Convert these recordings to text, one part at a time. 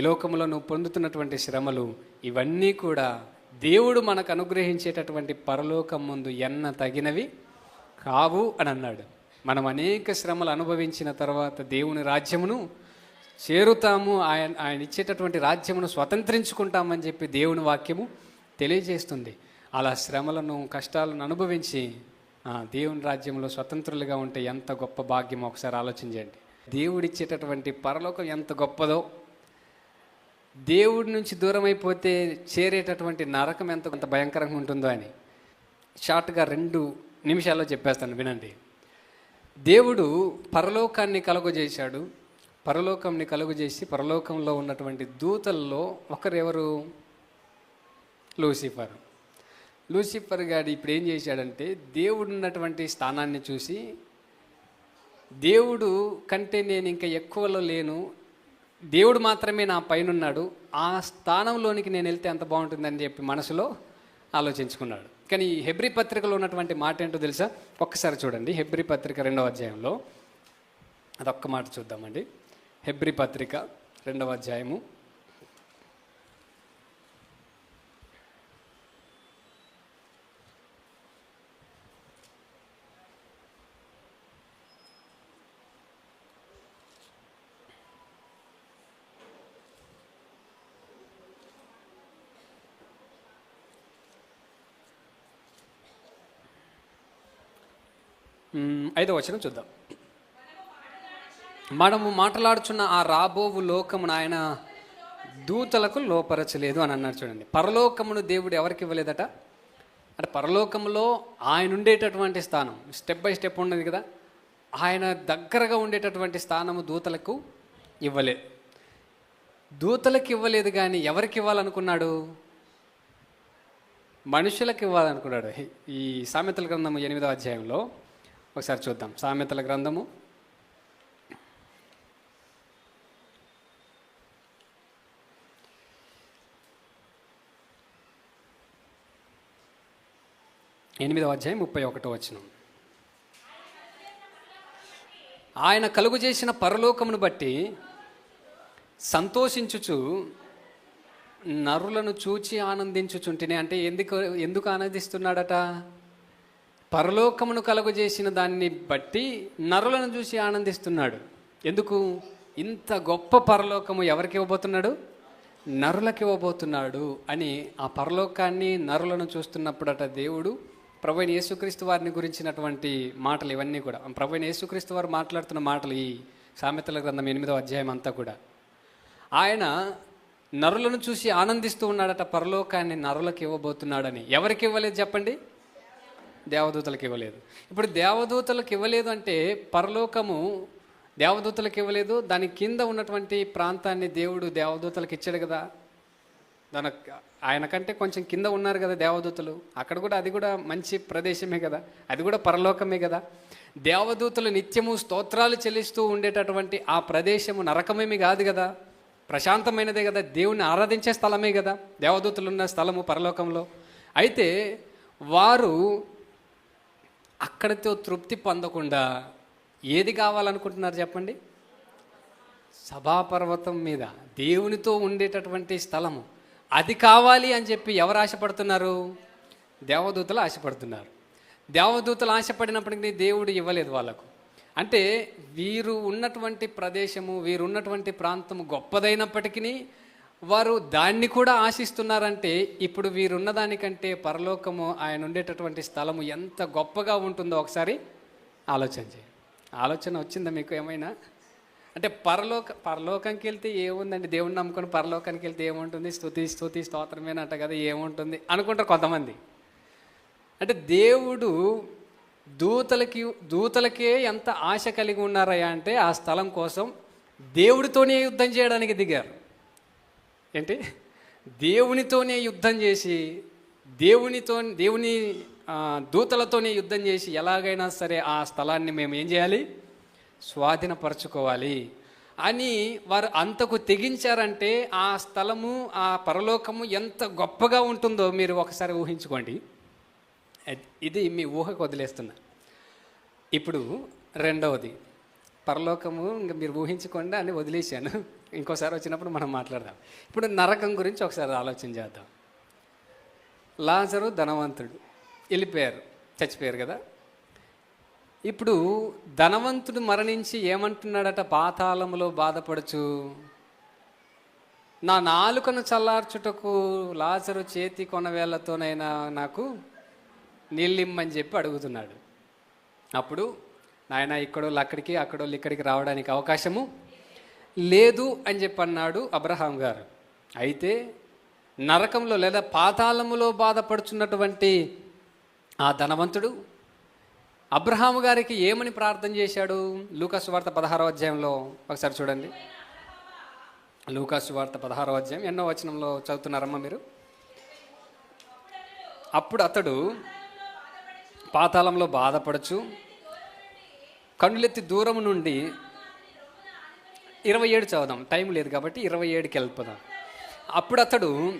ఈ లోకంలో నువ్వు పొందుతున్నటువంటి శ్రమలు ఇవన్నీ కూడా దేవుడు మనకు అనుగ్రహించేటటువంటి పరలోకం ముందు ఎన్న తగినవి కావు అని అన్నాడు. మనం అనేక శ్రమలు అనుభవించిన తర్వాత దేవుని రాజ్యమును చేరుతాము ఆయన ఆయన ఇచ్చేటటువంటి రాజ్యమును స్వతంత్రించుకుంటామని చెప్పి దేవుని వాక్యము తెలియజేస్తుంది. అలా శ్రమలను కష్టాలను అనుభవించి దేవుని రాజ్యంలో స్వతంత్రులుగా ఉంటే ఎంత గొప్ప భాగ్యం? ఒకసారి ఆలోచించండి. దేవుడిచ్చేటటువంటి పరలోకం ఎంత గొప్పదో దేవుడి నుంచి దూరం అయిపోతే చేరేటటువంటి నరకం ఎంత కొంత భయంకరంగా ఉంటుందో అని షార్ట్గా రెండు నిమిషాల్లో చెప్పేస్తాను వినండి. దేవుడు పరలోకాన్ని కలుగజేశాడు. పరలోకంని కలుగజేసి పరలోకంలో ఉన్నటువంటి దూతల్లో ఒకరెవరు? లూసిఫర్. లూసిఫర్ గారు ఇప్పుడు ఏం చేశాడంటే దేవుడు ఉన్నటువంటి స్థానాన్ని చూసి దేవుడు కంటే నేను ఇంకా ఎక్కువలో లేను దేవుడు మాత్రమే నా పైన ఉన్నాడు ఆ స్థానంలోనికి నేను వెళ్తే ఎంత బాగుంటుందని చెప్పి మనసులో ఆలోచించుకున్నాడు. కానీ ఈ హెబ్రి పత్రికలో ఉన్నటువంటి మాట ఏంటో తెలుసా? ఒక్కసారి చూడండి. హెబ్రి పత్రిక రెండవ అధ్యాయంలో. అదొక్క మాట చూద్దామండి. హెబ్రి పత్రిక రెండవ అధ్యాయము. ఐదో వచనం చూద్దాం. మనము మాట్లాడుచున్న ఆ రాబోవు లోకమును ఆయన దూతలకు లోపరచలేదు అని అన్నారు చూడండి. పరలోకమును దేవుడు ఎవరికి ఇవ్వలేదట? అంటే పరలోకములో ఆయన ఉండేటటువంటి స్థానం స్టెప్ బై స్టెప్ ఉన్నది కదా ఆయన దగ్గరగా ఉండేటటువంటి స్థానము దూతలకు ఇవ్వలేదు దూతలకు ఇవ్వలేదు కానీ ఎవరికి ఇవ్వాలనుకున్నాడు? మనుషులకు ఇవ్వాలనుకున్నాడు. ఈ సామెతల గ్రంథము ఎనిమిదో అధ్యాయంలో ఒకసారి చూద్దాం. సామెతల గ్రంథము. ఎనిమిదవ అధ్యాయం ముప్పై ఒకటో వచ్చిన ఆయన కలుగు చేసిన పరలోకమును బట్టి సంతోషించుచు నరులను చూచి ఆనందించుచుంటిని. అంటే ఎందుకు ఎందుకు ఆనందిస్తున్నాడట? పరలోకమును కలుగజేసిన దాన్ని బట్టి నరులను చూసి ఆనందిస్తున్నాడు. ఎందుకు? ఇంత గొప్ప పరలోకము ఎవరికి ఇవ్వబోతున్నాడు? నరులకి ఇవ్వబోతున్నాడు అని ఆ పరలోకాన్ని నరులను చూస్తున్నప్పుడట దేవుడు ప్రభు యేసుక్రీస్తు వారిని గురించినటువంటి మాటలు ఇవన్నీ కూడా. ప్రభు యేసుక్రీస్తు వారు మాట్లాడుతున్న మాటలు ఈ సామెతల గ్రంథం ఎనిమిదో అధ్యాయం అంతా కూడా. ఆయన నరులను చూసి ఆనందిస్తూ ఉన్నాడట పరలోకాన్ని నరులకు ఇవ్వబోతున్నాడని. ఎవరికి ఇవ్వలేదు చెప్పండి? దేవదూతలకు ఇవ్వలేదు. ఇప్పుడు దేవదూతలకు ఇవ్వలేదు అంటే పరలోకము దేవదూతలకు ఇవ్వలేదు దాని కింద ఉన్నటువంటి ప్రాంతాన్ని దేవుడు దేవదూతలకు ఇచ్చాడు కదా. దాని ఆయన కంటే కొంచెం కింద ఉన్నారు కదా దేవదూతలు. అక్కడ కూడా అది కూడా మంచి ప్రదేశమే కదా. అది కూడా పరలోకమే కదా. దేవదూతలు నిత్యము స్తోత్రాలు చెల్లిస్తూ ఉండేటటువంటి ఆ ప్రదేశము నరకమేమి కాదు కదా. ప్రశాంతమైనదే కదా. దేవుని ఆరాధించే స్థలమే కదా. దేవదూతలు ఉన్న స్థలము పరలోకంలో. అయితే వారు అక్కడితో తృప్తి పొందకుండా ఏది కావాలనుకుంటున్నారు చెప్పండి? సభాపర్వతం మీద దేవునితో ఉండేటటువంటి స్థలము. అది కావాలి అని చెప్పి ఎవరు ఆశపడుతున్నారు? దేవదూతలు ఆశపడుతున్నారు. దేవదూతలు ఆశపడినప్పటికీ దేవుడు ఇవ్వలేదు వాళ్ళకు. అంటే వీరు ఉన్నటువంటి ప్రదేశము వీరు ఉన్నటువంటి ప్రాంతము గొప్పదైనప్పటికీ వారు దాన్ని కూడా ఆశిస్తున్నారంటే ఇప్పుడు వీరున్న దానికంటే పరలోకము ఆయన ఉండేటటువంటి స్థలము ఎంత గొప్పగా ఉంటుందో ఒకసారి ఆలోచన చేయండి ఆలోచన వచ్చిందా మీకు ఏమైనా? అంటే పరలోక పరలోకంకి వెళ్తే ఏముందండి? దేవుణ్ణి నమ్ముకొని పరలోకానికి వెళ్తే ఏముంటుంది? స్తుతి స్తుతి స్తోత్రమేనంట కదా ఏముంటుంది? అనుకుంటారు కొంతమంది. అంటే దేవుడు దూతలకి దూతలకే ఎంత ఆశ కలిగి ఉన్నారయ్యా అంటే ఆ స్థలం కోసం దేవుడితోనే యుద్ధం చేయడానికి దిగారు. ఏంటి? దేవునితోనే యుద్ధం చేసి దేవునితో దేవుని దూతలతోనే యుద్ధం చేసి ఎలాగైనా సరే ఆ స్థలాన్ని మేము ఏం చేయాలి? స్వాధీనపరచుకోవాలి. అని వారు అంతకు తెగించారంటే ఆ స్థలము ఆ పరలోకము ఎంత గొప్పగా ఉంటుందో మీరు ఒకసారి ఊహించుకోండి. ఇది మీ ఊహకు వదిలేస్తున్నా. ఇప్పుడు రెండవది. పరలోకము ఇంకా మీరు ఊహించకుండా అని వదిలేశాను. ఇంకోసారి వచ్చినప్పుడు మనం మాట్లాడదాం. ఇప్పుడు నరకం గురించి ఒకసారి ఆలోచన చేద్దాం. లాజరు ధనవంతుడు. వెళ్ళిపోయారు. చచ్చిపోయారు కదా. ఇప్పుడు ధనవంతుడు మరణించి ఏమంటున్నాడట? పాతాళములో బాధపడుచు. నా నాలుకను చల్లార్చుటకు లాజరు చేతి కొనవేళ్ళతోనైనా నాకు నీళ్ళిమ్మని చెప్పి అడుగుతున్నాడు. అప్పుడు నాయన ఇక్కడోళ్ళు అక్కడికి అక్కడోళ్ళు ఇక్కడికి రావడానికి అవకాశము లేదు అని చెప్పి అన్నాడు అబ్రహాం గారు. అయితే నరకంలో లేదా పాతాళములో బాధపడుచున్నటువంటి ఆ ధనవంతుడు అబ్రహాం గారికి ఏమని ప్రార్థన చేశాడు? లూకాసు వార్త పదహారో అధ్యాయంలో ఒకసారి చూడండి. లూకాసు వార్త పదహారో అధ్యాయం ఎన్నో వచనంలో చదువుతున్నారమ్మా మీరు? అప్పుడు అతడు పాతాళంలో బాధపడచ్చు కన్నులెత్తి దూరం నుండి ఇరవై ఏడు చదువుదాం. టైం లేదు కాబట్టి ఇరవై ఏడుకి వెళ్ళిపోదాం. అప్పుడు అతడు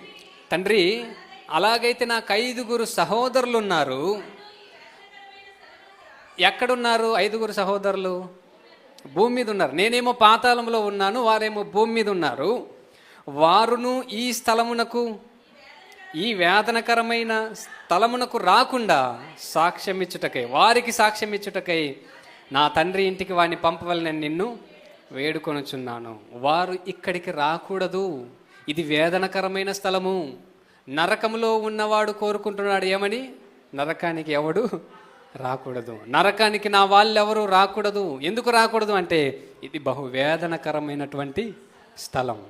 తండ్రి అలాగైతే నాకు ఐదుగురు సహోదరులు ఉన్నారు ఎక్కడున్నారు ఐదుగురు సహోదరులు? భూమి మీద ఉన్నారు. నేనేమో పాతాళంలో ఉన్నాను వారేమో భూమి మీద ఉన్నారు. వారును ఈ స్థలమునకు ఈ వేదనకరమైన స్థలమునకు రాకుండా సాక్ష్యం ఇచ్చుటకై వారికి సాక్ష్యం ఇచ్చుటకై నా తండ్రి ఇంటికి వాడిని పంపవలనని నిన్ను వేడుకొనుచున్నాను. వారు ఇక్కడికి రాకూడదు. ఇది వేదనకరమైన స్థలము. నరకంలో ఉన్నవాడు కోరుకుంటున్నాడు ఏమని? నరకానికి ఎవడు రాకూడదు. నరకానికి నా వాళ్ళెవరూ రాకూడదు. ఎందుకు రాకూడదు అంటే ఇది బహు వేదనకరమైనటువంటి స్థలం.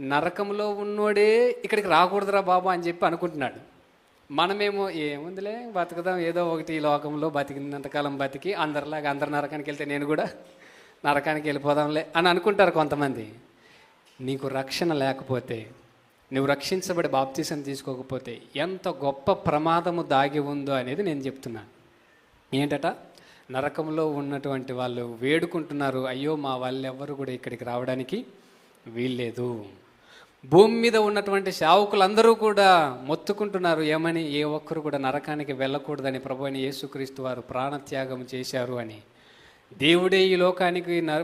నరకంలో ఉన్నోడే ఇక్కడికి రాకూడదురా బాబు అని చెప్పి అనుకుంటున్నాడు. మనమేమో ఏముందిలే బతుకుదాం ఏదో ఒకటి ఈ లోకంలో బతికినంతకాలం బతికి అందరిలాగా అందరి నరకానికి వెళ్తే నేను కూడా నరకానికి వెళ్ళిపోదాంలే అని అనుకుంటారు కొంతమంది. నీకు రక్షణ లేకపోతే నువ్వు రక్షించబడి బాప్తీసం తీసుకోకపోతే ఎంత గొప్ప ప్రమాదము దాగి ఉందో అనేది నేను చెప్తున్నాను. ఏంటట? నరకంలో ఉన్నటువంటి వాళ్ళు వేడుకుంటున్నారు అయ్యో మా వాళ్ళెవ్వరు కూడా ఇక్కడికి రావడానికి వీల్లేదు. భూమి మీద ఉన్నటువంటి సేవకులందరూ కూడా మొత్తుకుంటున్నారు ఏమని? ఏ ఒక్కరు కూడా నరకానికి వెళ్ళకూడదని ప్రభు అని యేసుక్రీస్తు వారు ప్రాణత్యాగం చేశారు అని. దేవుడే ఈ లోకానికి న-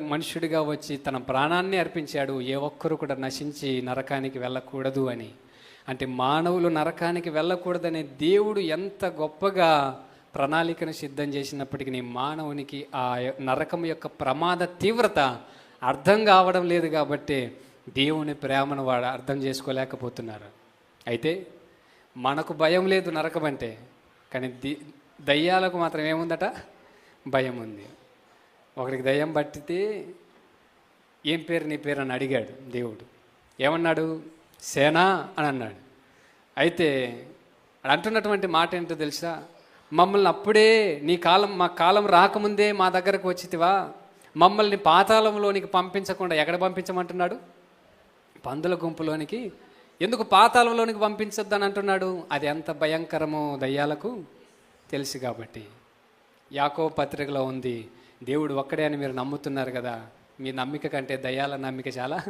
వచ్చి తన ప్రాణాన్ని అర్పించాడు. ఏ ఒక్కరు కూడా నశించి నరకానికి వెళ్ళకూడదు అని. అంటే మానవులు నరకానికి వెళ్ళకూడదనే దేవుడు ఎంత గొప్పగా ప్రణాళికను సిద్ధం చేసినప్పటికీ మానవునికి ఆ నరకం యొక్క ప్రమాద తీవ్రత అర్థం కావడం లేదు కాబట్టి దేవుని ప్రేమను వాడు అర్థం చేసుకోలేకపోతున్నారు. అయితే మనకు భయం లేదు నరకం అంటే కానీ ది దయ్యాలకు మాత్రం ఏముందట? భయం ఉంది. ఒకరికి దయ్యం పట్టితే ఏం పేరు నీ పేరు అని అడిగాడు దేవుడు. ఏమన్నాడు? సేనా అని అన్నాడు. అయితే అంటున్నటువంటి మాట ఏంటో తెలుసా? మమ్మల్ని అప్పుడే నీ కాలం మా కాలం రాకముందే మా దగ్గరకు వచ్చితివా? మమ్మల్ని పాతాళంలోనికి పంపించకుండా ఎక్కడ పంపించమంటున్నాడు? పందుల గుంపులోనికి. ఎందుకు పాతాళంలోనికి పంపించొద్దని అంటున్నాడు? అది ఎంత భయంకరమో దయ్యాలకు తెలుసు కాబట్టి. యాకో పత్రికలో ఉంది దేవుడు ఒక్కడే అని మీరు నమ్ముతున్నారు కదా మీ నమ్మిక కంటే దయ్యాల నమ్మిక చాలా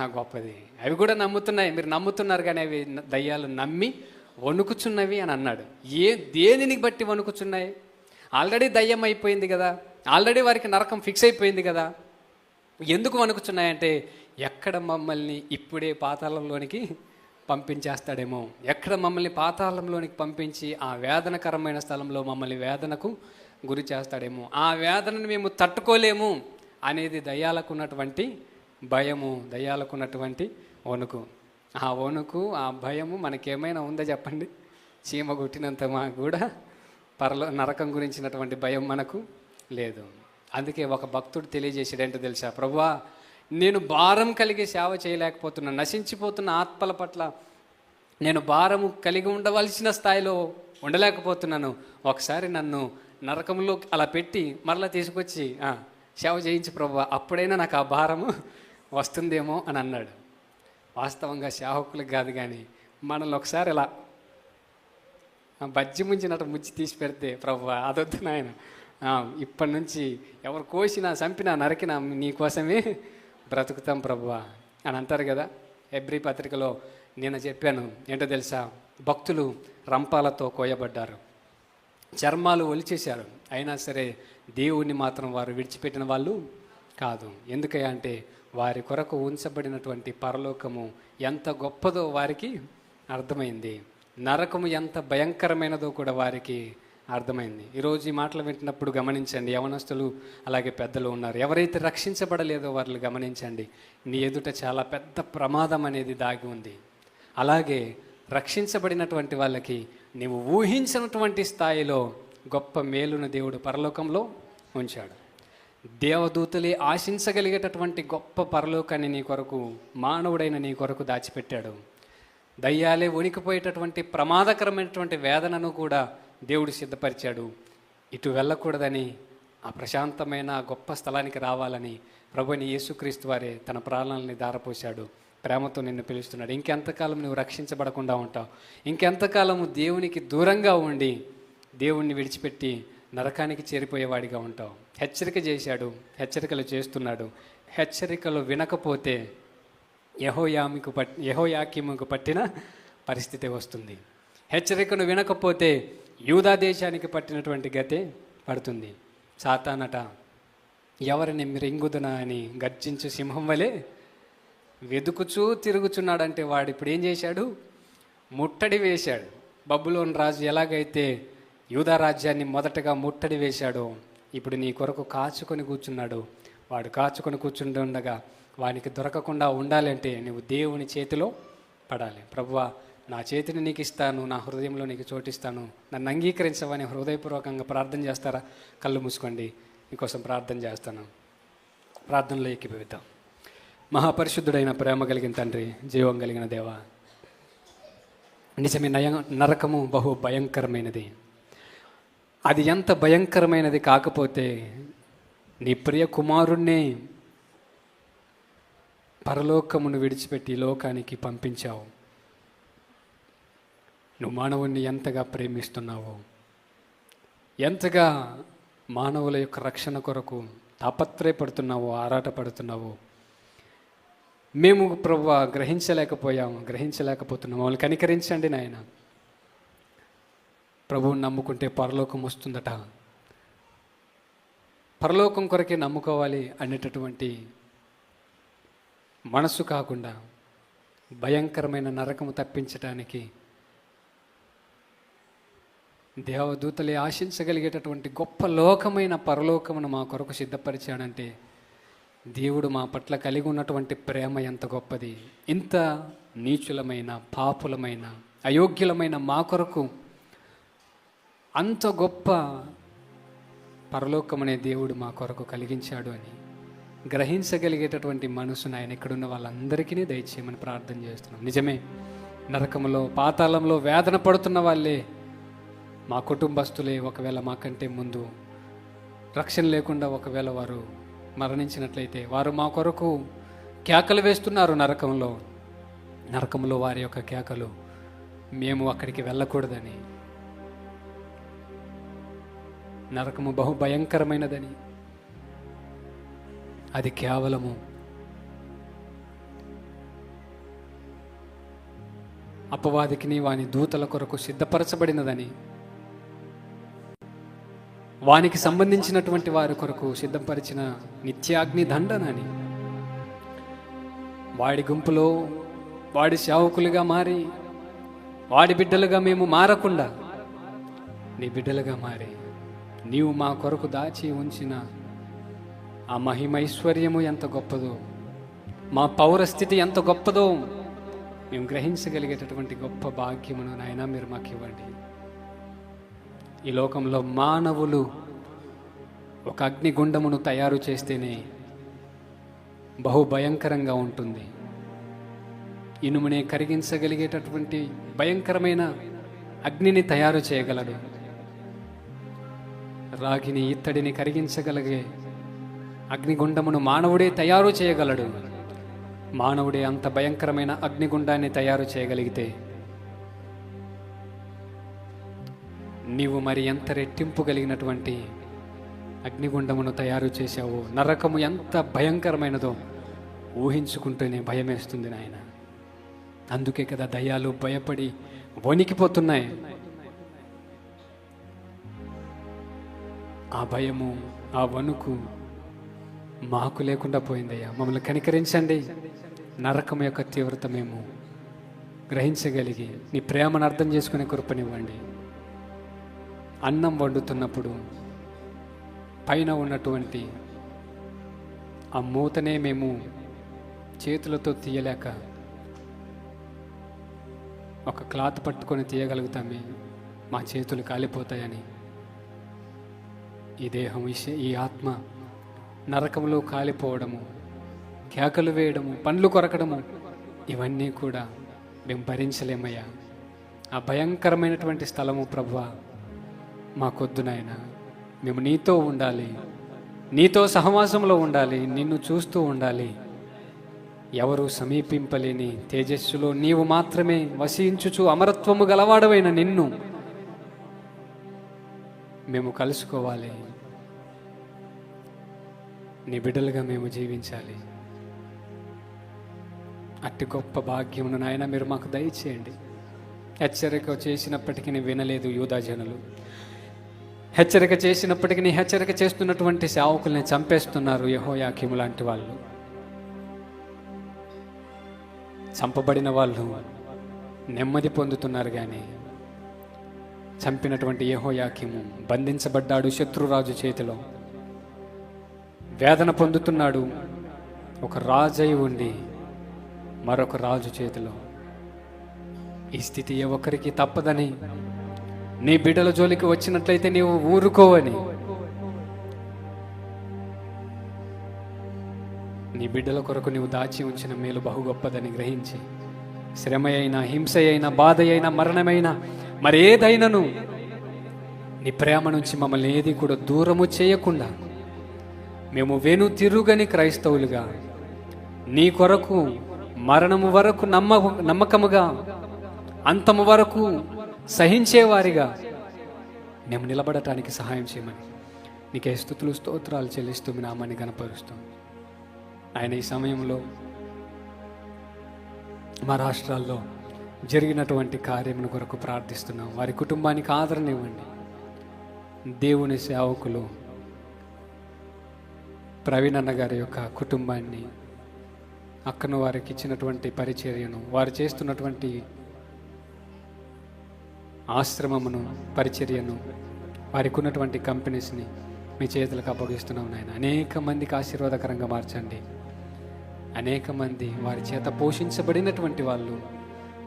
గొప్పది. అవి కూడా నమ్ముతున్నాయి. మీరు నమ్ముతున్నారు కానీ అవి దయ్యాలు నమ్మి వణుకుచున్నవి అని అన్నాడు. ఏ దేనిని బట్టి వణుకుచున్నాయి? ఆల్రెడీ దయ్యం అయిపోయింది కదా. ఆల్రెడీ వారికి నరకం ఫిక్స్ అయిపోయింది కదా. ఎందుకు వణుకుచున్నాయంటే ఎక్కడ మమ్మల్ని ఇప్పుడే పాతాళంలోనికి పంపించేస్తాడేమో. ఎక్కడ మమ్మల్ని పాతాళంలోనికి పంపించి ఆ వేదనకరమైన స్థలంలో మమ్మల్ని వేదనకు గురి చేస్తాడేమో. ఆ వేదనను మేము తట్టుకోలేము అనేది దయ్యాలకు ఉన్నటువంటి భయము దయ్యాలకు ఉన్నటువంటి వణుకు. ఆ వణుకు ఆ భయము మనకేమైనా ఉందా చెప్పండి? చీమ కొట్టినంత మా కూడా పరలో నరకం గురించినటువంటి భయం మనకు లేదు. అందుకే ఒక భక్తుడు తెలియజేసాడంటే తెలుసా ప్రభువా నేను భారం కలిగి సేవ చేయలేకపోతున్నాను నశించిపోతున్న ఆత్మల పట్ల నేను భారము కలిగి ఉండవలసిన స్థాయిలో ఉండలేకపోతున్నాను. ఒకసారి నన్ను నరకంలో అలా పెట్టి మరలా తీసుకొచ్చి సేవ చేయించి ప్రభు అప్పుడైనా నాకు ఆ భారము వస్తుందేమో అని అన్నాడు. వాస్తవంగా సేవకులకు కాదు కానీ మనల్ని ఒకసారి ఇలా బజ్జి ముంచినట్టు ముచ్చి తీసి పెడితే ప్రభు అదొద్దు నాయన. ఇప్పటి నుంచి ఎవరు కోసినా చంపినా నరికినా నీకోసమే బ్రతుకుతాం ప్రభు అని అంటారు కదా. ఎబ్రి పత్రికలో నేను చెప్పాను ఏంటో తెలుసా? భక్తులు రంపాలతో కోయబడ్డారు. చర్మాలు ఒలిచేశారు. అయినా సరే దేవుణ్ణి మాత్రం వారు విడిచిపెట్టిన వాళ్ళు కాదు. ఎందుకయ్యా అంటే వారి కొరకు ఉంచబడినటువంటి పరలోకము ఎంత గొప్పదో వారికి అర్థమైంది. నరకము ఎంత భయంకరమైనదో కూడా వారికి అర్థమైంది. ఈరోజు ఈ మాటలు వింటున్నప్పుడు గమనించండి. యవనస్తులు అలాగే పెద్దలు ఉన్నారు. ఎవరైతే రక్షించబడలేదో వాళ్ళు గమనించండి. నీ ఎదుట చాలా పెద్ద ప్రమాదం అనేది దాగి ఉంది. అలాగే రక్షించబడినటువంటి వాళ్ళకి నీవు ఊహించినటువంటి స్థాయిలో గొప్ప మేలును దేవుడు పరలోకంలో ఉంచాడు. దేవదూతలే ఆశించగలిగేటటువంటి గొప్ప పరలోకాన్ని నీ కొరకు మానవుడైన నీ కొరకు దాచిపెట్టాడు. దయ్యాలే వణికిపోయేటటువంటి ప్రమాదకరమైనటువంటి వేదనను కూడా దేవుడు సిద్ధపరిచాడు. ఇటు వెళ్ళకూడదని ఆ ప్రశాంతమైన గొప్ప స్థలానికి రావాలని ప్రభుని యేసుక్రీస్తు వారే తన ప్రాణాలని దారపోశాడు ప్రేమతో నిన్ను పిలుస్తున్నాడు. ఇంకెంతకాలం నువ్వు రక్షించబడకుండా ఉంటావు? ఇంకెంతకాలము దేవునికి దూరంగా ఉండి దేవుణ్ణి విడిచిపెట్టి నరకానికి చేరిపోయేవాడిగా ఉంటావు? హెచ్చరిక చేశాడు హెచ్చరికలు చేస్తున్నాడు. హెచ్చరికలు వినకపోతే యహోయామికు పట్ యహోయాకిముకు పట్టిన పరిస్థితి వస్తుంది. హెచ్చరికను వినకపోతే యూదా దేశానికి పట్టినటువంటి గతే పడుతుంది. సాతానట ఎవరిని మిరింగుదునా అని గర్జించు సింహం వలె వెతుకుచూ తిరుగుచున్నాడంటే వాడు ఇప్పుడు ఏం చేశాడు? ముట్టడి వేశాడు. బబ్బులోని రాజు ఎలాగైతే యూదా రాజ్యాన్ని మొదటగా ముట్టడి వేశాడో ఇప్పుడు నీ కొరకు కాచుకొని కూర్చున్నాడు. వాడు కాచుకొని కూర్చుండగా వానికి దొరకకుండా ఉండాలంటే నువ్వు దేవుని చేతిలో పడాలి. ప్రభువా నా చేతిని నీకు ఇస్తాను నా హృదయంలో నీకు చోటిస్తాను నన్ను అంగీకరించవని హృదయపూర్వకంగా ప్రార్థన చేస్తారా? కళ్ళు మూసుకోండి. మీకోసం ప్రార్థన చేస్తాను ప్రార్థనలో ఎక్కిపోయిద్దాం మహాపరిశుద్ధుడైన ప్రేమ కలిగిన తండ్రి జీవం కలిగిన దేవ నిజమే నయ నరకము బహు భయంకరమైనది. అది ఎంత భయంకరమైనది కాకపోతే నీ ప్రియ కుమారుణ్ణి పరలోకమును విడిచిపెట్టి లోకానికి పంపించావు. నువ్వు మానవుణ్ణి ఎంతగా ప్రేమిస్తున్నావు ఎంతగా మానవుల యొక్క రక్షణ కొరకు తాపత్రయపడుతున్నావు ఆరాటపడుతున్నావో మేము ప్రభు గ్రహించలేకపోయాము గ్రహించలేకపోతున్నాము. మమ్మల్ని కనికరించండి నాయన. ప్రభువుని నమ్ముకుంటే పరలోకం వస్తుందట. పరలోకం కొరకే నమ్ముకోవాలి అనేటటువంటి మనసు కాకుండా భయంకరమైన నరకము తప్పించటానికి దేవదూతలే ఆశించగలిగేటటువంటి గొప్ప లోకమైన పరలోకమును మా కొరకు సిద్ధపరిచాడంటే దేవుడు మా పట్ల కలిగి ఉన్నటువంటి ప్రేమ ఎంత గొప్పది. ఇంత నీచులమైన పాపులమైన అయోగ్యులమైన మా కొరకు అంత గొప్ప పరలోకమనే దేవుడు మా కొరకు కలిగించాడు అని గ్రహించగలిగేటటువంటి మనసును ఆయన ఇక్కడున్న వాళ్ళందరికీ దయచేయమని ప్రార్థన చేస్తున్నాం. నిజమే నరకంలో పాతాళంలో వేదన పడుతున్న వాళ్ళే మా కుటుంబస్తులే ఒకవేళ మాకంటే ముందు రక్షణ లేకుండా ఒకవేళ వారు మరణించినట్లయితే వారు మా కొరకు కేకలు వేస్తున్నారు నరకంలో. నరకంలో వారి యొక్క కేకలు మేము అక్కడికి వెళ్ళకూడదని. నరకము బహు భయంకరమైనదని అది కేవలము అపవాదికిని వాని దూతల కొరకు సిద్ధపరచబడినదని. వానికి సంబంధించినటువంటి వారి కొరకు సిద్ధపరిచిన నిత్యాగ్ని దండనని వాడి గుంపులో వాడి సేవకులుగా మారి వాడి బిడ్డలుగా మేము మారకుండా నీ బిడ్డలుగా మారి నీవు మా కొరకు దాచి ఉంచిన ఆ మహిమైశ్వర్యము ఎంత గొప్పదో మా పౌరస్థితి ఎంత గొప్పదో మేము గ్రహించగలిగేటటువంటి గొప్ప భాగ్యమును నాయన మీరు మాకు ఇవ్వండి. ఈ లోకంలో మానవులు ఒక అగ్నిగుండమును తయారు చేస్తేనే బహు భయంకరంగా ఉంటుంది. ఇనుమునే కరిగించగలిగేటటువంటి భయంకరమైన అగ్నిని తయారు చేయగలడు. రాగిని ఇత్తడిని కరిగించగలిగే అగ్నిగుండమును మానవుడే తయారు చేయగలడు. మానవుడే అంత భయంకరమైన అగ్నిగుండాన్ని తయారు చేయగలిగితే నీవు మరి ఎంత రెట్టింపు కలిగినటువంటి అగ్నిగుండమును తయారు చేశావు నరకము ఎంత భయంకరమైనదో ఊహించుకుంటూనే భయమేస్తుంది నాయన. అందుకే కదా దయ్యాలు భయపడి వణికిపోతున్నాయి. ఆ భయము ఆ వణుకు మాకు లేకుండా పోయిందయ్యా. మమ్మల్ని కనికరించండి. నరకం యొక్క తీవ్రత మేము గ్రహించగలిగి నీ ప్రేమను అర్థం చేసుకునే కృపనివ్వండి. అన్నం వండుతున్నప్పుడు పైన ఉన్నటువంటి ఆ మూతనే మేము చేతులతో తీయలేక ఒక క్లాత్ పట్టుకొని తీయగలుగుతామే మా చేతులు కాలిపోతాయని. ఈ దేహం ఈ ఈ ఆత్మ నరకంలో కాలిపోవడము కేకలు వేయడము పండ్లు కొరకడము ఇవన్నీ కూడా మేము భరించలేమయ్యా. ఆ భయంకరమైనటువంటి స్థలము ప్రభు మాకొద్దు నాయన. మేము నీతో ఉండాలి. నీతో సహవాసంలో ఉండాలి. నిన్ను చూస్తూ ఉండాలి. ఎవరు సమీపింపలేని తేజస్సులో నీవు మాత్రమే వసించుచు అమరత్వము గలవాడవైన నిన్ను మేము కలుసుకోవాలి. నీ బిడ్డలుగా మేము జీవించాలి. అట్టి గొప్ప భాగ్యమును నాయన మీరు మాకు దయచేయండి. హెచ్చరిక చేసినప్పటికీ వినలేదు యూదా జనులు హెచ్చరిక చేసినప్పటికీ హెచ్చరిక చేస్తున్నటువంటి సేవకుల్ని చంపేస్తున్నారు యహోయాకిము లాంటి వాళ్ళు. చంపబడిన వాళ్ళు నెమ్మది పొందుతున్నారు కానీ చంపినటువంటి యహోయాకిము బంధించబడ్డాడు శత్రురాజు చేతిలో. వేదన పొందుతున్నాడు ఒక రాజై ఉండి మరొక రాజు చేతిలో. ఈ స్థితి ఏ ఒక్కరికి తప్పదని నీ బిడ్డల జోలికి వచ్చినట్లయితే నీవు ఊరుకోవని. నీ బిడ్డల కొరకు నీవు దాచి ఉంచిన మేలు బహు గొప్పదని గ్రహించి శ్రమ అయినా హింస అయినా బాధ అయినా మరణమైనా మరేదైనను నీ ప్రేమ నుంచి మమ్మల్ని ఏది కూడా దూరము చేయకుండా మేము వెను తిరుగని క్రైస్తవులుగా నీ కొరకు మరణము వరకు నమ్మ నమ్మకముగా అంతము వరకు సహించేవారిగా మేము నిలబడటానికి సహాయం చేయమని నీకే స్థుతులు స్తోత్రాలు చెల్లిస్తూ మీ నామాన్ని గనపరుస్తాం ఆయన ఈ సమయంలో మా రాష్ట్రాల్లో జరిగినటువంటి కార్యమును కొరకు ప్రార్థిస్తున్నాం. వారి కుటుంబానికి ఆదరణ ఇవ్వండి. దేవుని సేవకులు ప్రవీణ్ అన్న గారి యొక్క కుటుంబాన్ని అక్కను వారికి ఇచ్చినటువంటి పరిచర్యను వారు చేస్తున్నటువంటి ఆశ్రమమును పరిచర్యను వారికి ఉన్నటువంటి కంపెనీస్ని మీ చేతులకు అప్పగిస్తున్నాం నాయన. అనేక మందికి ఆశీర్వాదకరంగా మార్చండి. అనేక మంది వారి చేత పోషించబడినటువంటి వాళ్ళు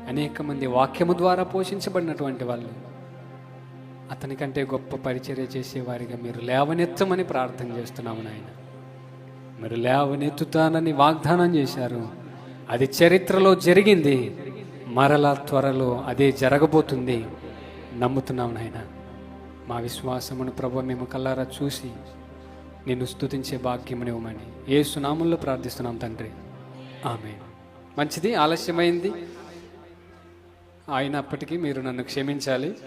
అనేక మంది వాక్యము ద్వారా పోషించబడినటువంటి వాళ్ళు అతని కంటే గొప్ప పరిచర్య చేసేవారిగా మీరు లేవనెత్తమని ప్రార్థన చేస్తున్నాము నాయన. మీరు లేవనెత్తుతానని వాగ్దానం చేశారు. అది చరిత్రలో జరిగింది. మరలా త్వరలో అదే జరగబోతుంది. నమ్ముతున్నాం నాయన. మా విశ్వాసమును ప్రభు మేము కల్లారా చూసి నిన్ను స్తుతించే భాగ్యమునివ్వమని ఏ సునామంలో ప్రార్థిస్తున్నాం తండ్రి. ఆమె మంచిది ఆలస్యమైంది. అయినప్పటికీ మీరు నన్ను క్షమించాలి.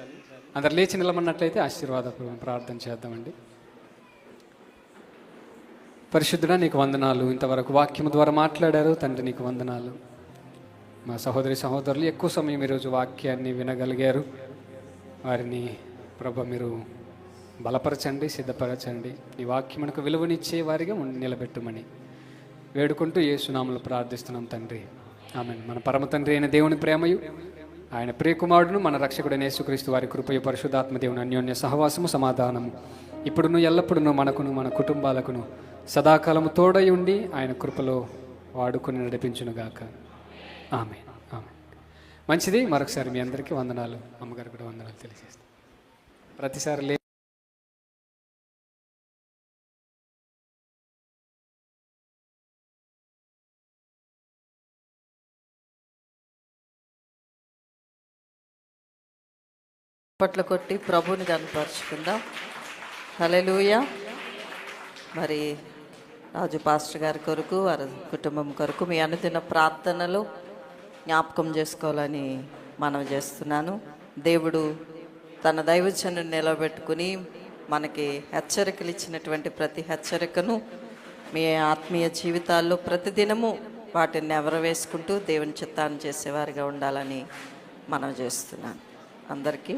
అందరు లేచి నిలబడినట్లయితే ఆశీర్వాదపూర్వం ప్రార్థన చేద్దామండి. పరిశుద్ధుడా నీకు వందనాలు. ఇంతవరకు వాక్యం ద్వారా మాట్లాడారు. తండ్రి నీకు వందనాలు. మా సహోదరి సహోదరులు ఎక్కువ సమయం ఈరోజు వాక్యాన్ని వినగలిగారు. వారిని ప్రభ మీరు బలపరచండి సిద్ధపరచండి. ఈ వాక్యమునకు విలువనిచ్చే వారిగా ఉండి నిలబెట్టుమని వేడుకుంటూ యేసునామలు ప్రార్థిస్తున్నాం తండ్రి. ఆమె మన పరమ తండ్రి అయిన దేవుని ప్రేమయు ఆయన ప్రియకుమారుడును మన రక్షకుడైన యేసుక్రీస్తు వారి కృపయు పరిశుధాత్మ దేవుని అన్యోన్య సహవాసము సమాధానము ఇప్పుడును ఎల్లప్పుడూ మనకును మన కుటుంబాలకును సదాకాలము తోడై ఉండి ఆయన కృపలో వాడుకొని నడిపించునుగాక. ఆమె ఆమె మంచిది. మరొకసారి మీ అందరికీ వందనాలు. అమ్మగారు కూడా వందనాలు తెలియజేస్తాను ప్రతిసారి లే పట్ల కొట్టి ప్రభుని కనపరుచుకుందాం హలెలుయ మరి రాజు పాస్టర్ గారి కొరకు వారి కుటుంబం కొరకు మీ అనుదిన ప్రార్థనలు జ్ఞాపకం చేసుకోవాలని మనం చేస్తున్నాను. దేవుడు తన దైవజను నిలబెట్టుకుని మనకి హెచ్చరికలు ఇచ్చినటువంటి ప్రతి హెచ్చరికను మీ ఆత్మీయ జీవితాల్లో ప్రతిదినము వాటిని నెవరవేసుకుంటూ దేవుని చిత్తాన్ని చేసేవారిగా ఉండాలని మనం చేస్తున్నాను. అందరికీ